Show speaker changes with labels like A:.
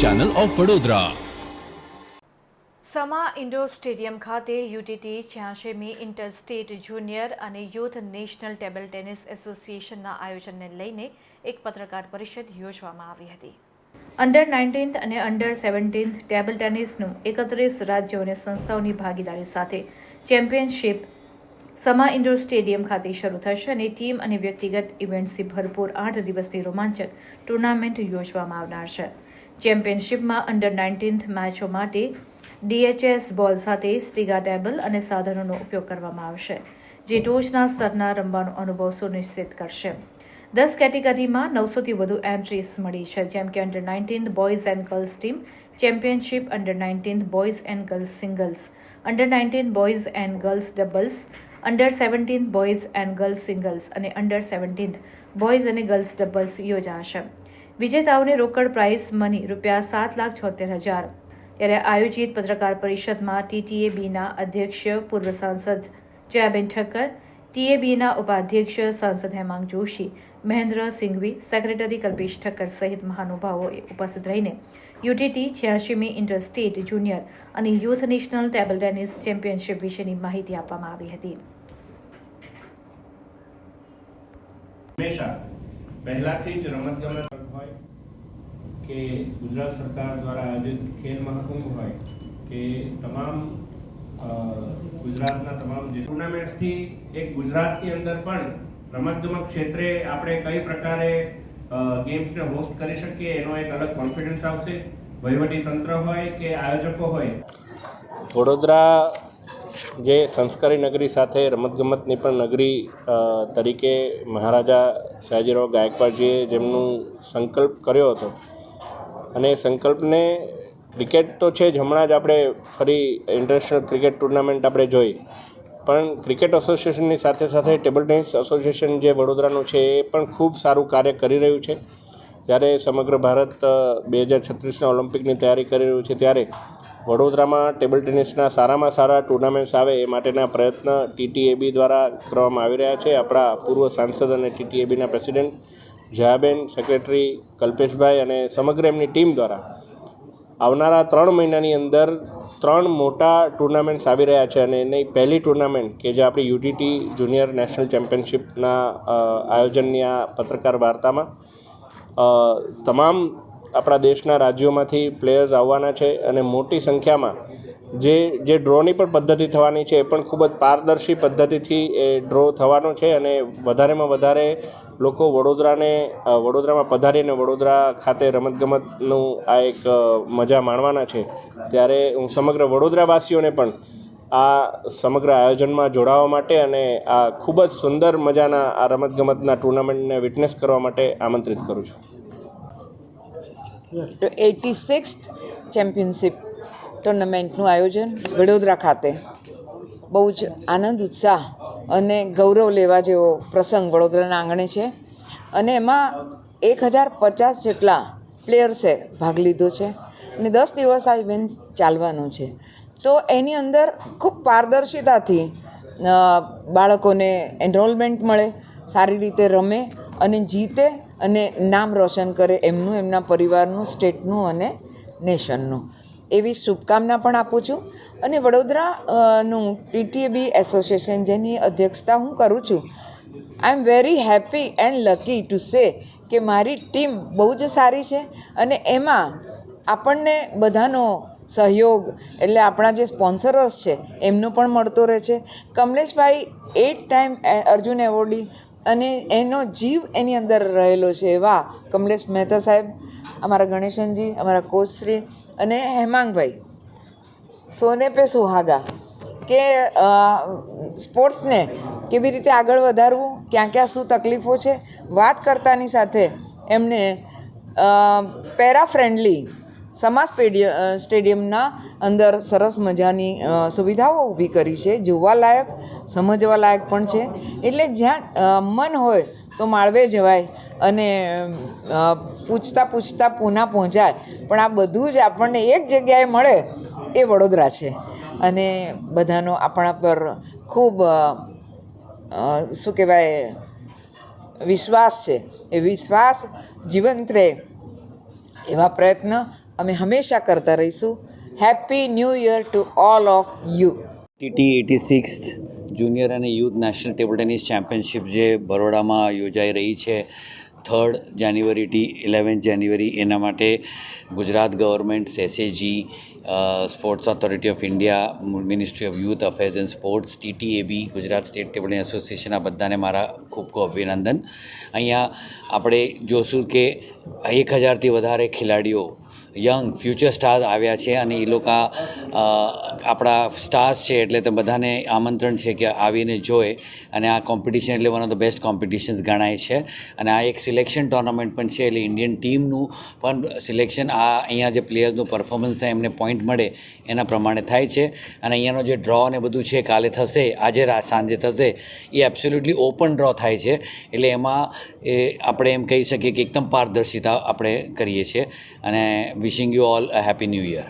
A: Channel of Vadodara
B: Sama indoor stadium ખાતે UTT છ્યાસીમી inter state junior અને youth national table tennis એસોસિએશનના આયોજનને લઈને એક પત્રકાર પરિષદ યોજવામાં આવી હતી. અંડર નાઇન્ટીન્થ અને અંડર સેવન્ટીન્થ ટેબલ ટેનિસનું એકત્રીસ રાજ્યો અને સંસ્થાઓની ભાગીદારી સાથે ચેમ્પિયનશિપ સમા ઇન્ડોર સ્ટેડિયમ ખાતે શરૂ થશે અને ટીમ અને વ્યક્તિગત ઇવેન્ટ્સથી ભરપૂર આઠ દિવસની રોમાંચક ટુર્નામેન્ટ યોજવામાં આવનાર છે. ચેમ્પિયનશિપમાં અંડર નાઇન્ટીન્થ મેચો માટે ડીએચએસ બોલ સાથે સ્ટીગા ટેબલ અને સાધનોનો ઉપયોગ કરવામાં આવશે, જે ટોચના સ્તરના રમવાનો અનુભવ સુનિશ્ચિત કરશે. દસ કેટેગરીમાં નવસોથી વધુ એન્ટ્રીઝ મળી છે, જેમ કે under nineteenth boys and girls team championship under nineteenth boys and girls singles under nineteen boys and girls doubles under seventeen boys and girls singles અને અંડર સેવન્ટીન બોયઝ અને ગર્લ્સ ડબલ્સ યોજાશે. વિજેતાઓને રોકડ price money રૂપિયા સાત લાખ છોતેર હજાર. ત્યારે આયોજિત પત્રકાર પરિષદમાં ટીટીએબીના અધ્યક્ષ, પૂર્વ સાંસદ જયાબેન ઠક્કર, ટીએબીના ઉપાધ્યક્ષ સાંસદ હેમાંગ જોશી, મહેન્દ્ર સિંઘવી, સેક્રેટરી કલ્પેશ ઠક્કર સહિત મહાનુભાવોએ ઉપસ્થિત રહીને યુટીટી છ્યાસીમી ઇન્ટર સ્ટેટ જુનિયર અને youth national table tennis championship વિશેની માહિતી આપવામાં આવી હતી.
C: હંમેશા પહેલાથી જ રમતગમત હોય કે ગુજરાત સરકાર દ્વારા આયોજિત ખેલ મહાકુંભ હોય કે તમામ ગુજરાતના તમામ જે ટુર્નામેન્ટ્સથી એક ગુજરાતની અંદર પણ રમતગમત ક્ષેત્રે આપણે કઈ પ્રકારે ગેમ્સને હોસ્ટ કરી શકીએ એનો એક અલગ કોન્ફિડન્સ આવશે. વહીવટી તંત્ર હોય કે આયોજકો હોય.
D: વડોદરા જે સંસ્કારી નગરી સાથે રમતગમતની પણ નગરી તરીકે મહારાજા સયાજીરાવ ગાયકવાડજીએ જેમનું સંકલ્પ કર્યો હતો. અને એ સંકલ્પને ક્રિકેટ તો છે જ, હમણાં જ આપણે ફરી ઇન્ટરનેશનલ ક્રિકેટ ટુર્નામેન્ટ આપણે જોઈ. પણ ક્રિકેટ એસોસિએશનની સાથે સાથે ટેબલ ટેનિસ એસોસિએશન જે વડોદરાનું છે, એ પણ ખૂબ સારું કાર્ય કરી રહ્યું છે. જ્યારે સમગ્ર ભારત બે હજાર છત્રીસના ઓલિમ્પિકની તૈયારી કરી રહ્યું છે, ત્યારે વડોદરામાં ટેબલ ટેનિસના સારામાં સારા ટુર્નામેન્ટ્સ આવે એ માટેના પ્રયત્ન ટીટીએબી દ્વારા કરવામાં આવી રહ્યા છે. આપણા પૂર્વ સાંસદ અને ટીટીએબીના પ્રેસિડેન્ટ જયાબેન સેક્રેટરી કલ્પેશભાઈ અને સમગ્ર એમની ટીમ દ્વારા આવનારા ત્રણ મહિનાની અંદર ત્રણ મોટા ટુર્નામેન્ટ્સ આવી રહ્યા છે અને એની પહેલી ટુર્નામેન્ટ કે જે આપણી યુટીટી જુનિયર નેશનલ ચેમ્પિયનશિપના આયોજનની આ પત્રકાર વાર્તામાં તમામ આપણા દેશના રાજ્યોમાંથી પ્લેયર્સ આવવાના છે અને મોટી સંખ્યામાં જે જે ડ્રોની પણ પદ્ધતિ થવાની છે એ પણ ખૂબ જ પારદર્શી પદ્ધતિથી એ ડ્રો થવાનો છે અને વધારેમાં વધારે લોકો વડોદરાને વડોદરામાં પધારીને વડોદરા ખાતે રમતગમતનું આ એક મજા માણવાના છે. ત્યારે હું સમગ્ર વડોદરાવાસીઓને પણ આ સમગ્ર આયોજનમાં જોડાવા માટે અને આ ખૂબ જ સુંદર મજાના આ રમતગમતના ટુર્નામેન્ટને વિટનેસ કરવા માટે આમંત્રિત કરું છું.
E: એટી સિક્સ ચેમ્પિયનશિપ ટુર્નામેન્ટનું આયોજન વડોદરા ખાતે. બહુ જ આનંદ, ઉત્સાહ અને ગૌરવ લેવા જેવો પ્રસંગ વડોદરાના આંગણે છે. અને એમાં એક હજાર પચાસ જેટલા પ્લેયર્સે ભાગ લીધો છે અને દસ દિવસ આ ઇવેન્ટ ચાલવાનું છે. તો એની અંદર ખૂબ પારદર્શિતાથી બાળકોને એનરોલમેન્ટ મળે, સારી રીતે રમે અને જીતે અને નામ રોશન કરે એમનું એમના પરિવારનું સ્ટેટનું અને નેશનનું. એવી શુભકામના પણ આપું છું. અને વડોદરા અ, નું એસોસિએશન જેની અધ્યક્ષતા હું કરું છું I am very happy and lucky to say કે મારી ટીમ બહુ જ સારી છે અને એમાં આપણને બધાનો સહયોગ એટલે આપણા જે સ્પોન્સરર્સ છે એમનો પણ મળતો રહે છે. Kamleshbhai at time Arjun awardee અને એનો જીવ એની અંદર રહેલો છે વાહ કમલેશ મહેતા સાહેબ, અમારા ગણેશનજી, અમારા કોચશ્રી અને હેમાંગભાઈ. સોને પે સુહાગા. કે સ્પોર્ટ્સને કેવી રીતે આગળ વધારવું, ક્યાં ક્યાં શું તકલીફો છે, વાત કરતાની સાથે એમને પેરા ફ્રેન્ડલી સમા સ્ટેડિયમ સ્ટેડિયમના અંદર સરસ મજાની સુવિધાઓ ઊભી કરી છે. જોવાલાયક સમજવાલાયક પણ છે. એટલે જ્યાં મન હોય તો માળવે જવાય અને પૂછતા પૂછતા પૂના પહોંચાય. પણ આ બધું જ આપણને એક જગ્યાએ મળે એ વડોદરા છે. અને બધાનો આપણા પર ખૂબ શું કહેવાય, વિશ્વાસ છે. એ વિશ્વાસ જીવંત રહે એવા પ્રયત્ન અમે હંમેશા કરતા રહીશું. Happy new year to all of you
A: TT eighty six junior અને youth national table tennis championship જે બરોડામાં યોજાઈ રહી છે થર્ડ જાન્યુઆરીથી ઇલેવન્થ જાન્યુઆરી એના માટે Gujarat government SAG sports authority of India ministry of youth affairs and sports TTAB Gujarat state table association આ બધાને મારા ખૂબ ખૂબ અભિનંદન. અહીંયા આપણે જોશું કે એક હજારથી વધારે ખેલાડીઓ યંગ ફ્યુચર સ્ટાર્સ આવ્યા છે અને એ લોકો આપણા સ્ટાર્સ છે એટલે તે બધાને આમંત્રણ છે કે આવીને જોએ અને આ કોમ્પિટિશન એટલે one of the best competitions ગણાય છે. અને આ એક સિલેક્શન ટુર્નામેન્ટ પણ છે, એટલે ઇન્ડિયન ટીમનું પણ સિલેક્શન આ અહીંયા જે પ્લેયર્સનું પરફોર્મન્સ થાય, એમને પોઈન્ટ મળે એના પ્રમાણે થાય છે. અને અહીંયાનો જે ડ્રો ને બધું છે, કાલે થશે, આજે સાંજે થશે, એ એબ્સોલ્યુટલી ઓપન ડ્રો થાય છે. એટલે એમાં એ આપણે એમ કહી શકીએ કે એકદમ પારદર્શિતા આપણે કરીએ છીએ. અને wishing you all a happy new year